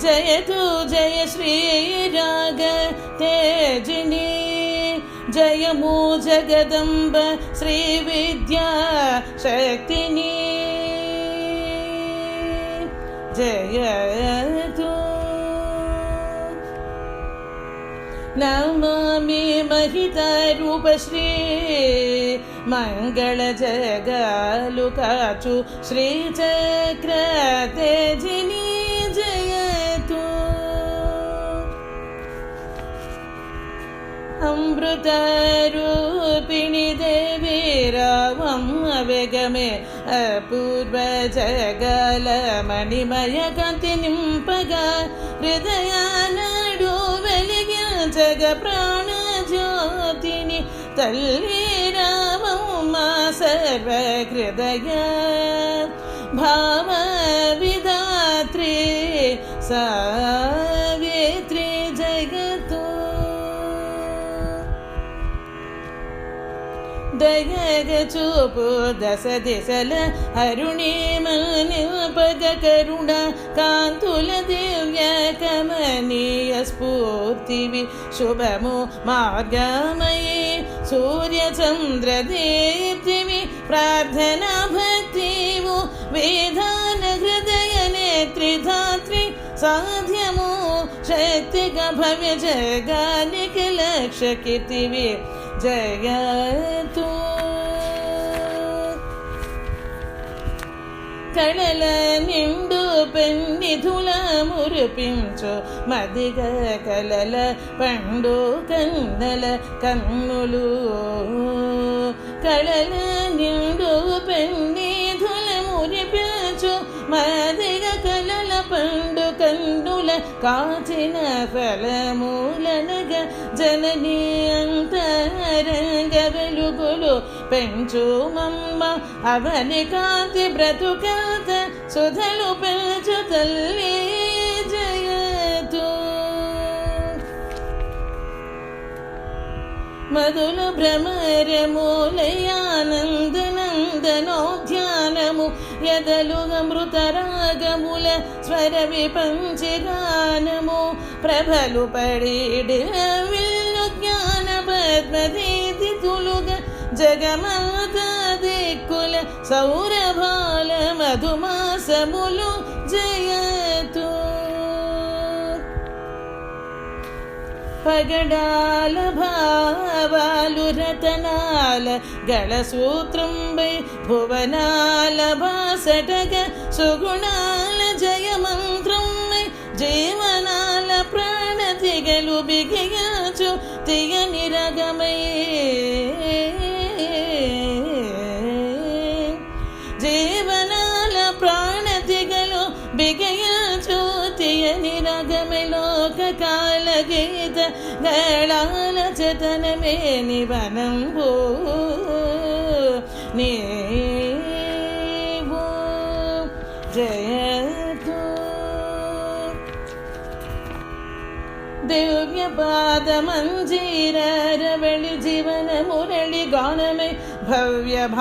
జయతు జయ శ్రీ రాగ తేజిని జయము జగదంబ శ్రీ విద్యా శక్తిని జయతు నమామి మహిత రూపశ్రీ അമൃതരൂപിണി ദേവി രാവം അവേഗമേ. അപൂർവ ജഗല മണിമയ കത്തി നിംപക ഹൃദയാനടു വലിയ ജഗ പ്രാണ ജ്യോതിനി മാ സർവ ഹൃദയ ഭാവവിധാത്രി സാ దయగ చూపు దశ దిశల అరుణిమనిపగ కరుణ కాంతుల దివ్య కమనీయ స్ఫూర్తివి శుభము మార్గమయీ సూర్యచంద్ర దీప్తివి ప్రార్థన భక్తివు వేదాన హృదయ నేత్రిధాత్రి సాధ్యము శక్తిగా భవ్య జగానికి లక్ష కీర్తివి జగతు కళల నిండు పెన్నిధుల మురిపించు మదిగ కలల పండు కందల కన్నులు. కళల నిండు కాచిన ఫలమూలనగ జనని అంతరంగ వెలుగులు పెంచు మమ్మ అవని కాంతి బ్రతుకాత సుధలు పెంచు తల్లి జయతు. మధుల భ్రమరమూలయానందనందనో ధ్యానము ఎదలు అమృతరాగముల స్వర విపంచగానము ప్రభలు పడేడు విల్లు జ్ఞాన పద్మదీతి తులుగ జగమాత దిక్కుల సౌరభాల మధుమాసములు జయ పగడాల భావాలు రతనాల గళ సూత్రంబై భువనాల భాసటగ సుగుణాల జయమంత్రమ్మై జీవనాల ప్రాణ తిగలు బిగియాచు తిగని రగమై ലോകകാലഗീതങ്ങളാല ചതനമേ നിവനം പോ നീ ജയ ദിവ്യപാദമഞ്ജീരവളി ജീവന മുരളി ഗാനമേ ഭവ്യഭാവസഞ്ജിനി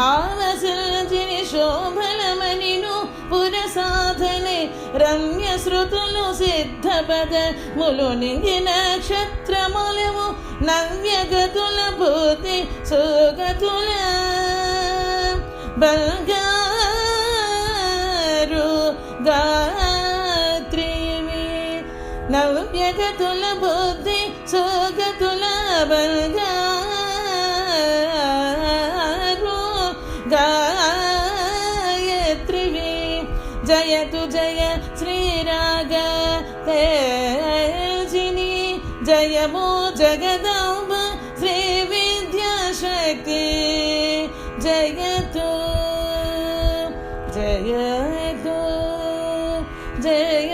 ശോഭനമനു പുരസാധനെ രമ്യശ്രുതുലു సిద్ధపద ములు నింగి నక్షత్రములము నవ్యగతుల భూతి సుగతుల భంగ నవ్యగతుల బుద్ధి సుగతుల బల్గారు గాయత్రివి జయతు జయ శ్రీరాగ తేజిని. జయము జగదంబ శ్రీ విద్యాశక్తి. జయతు జయతు జయ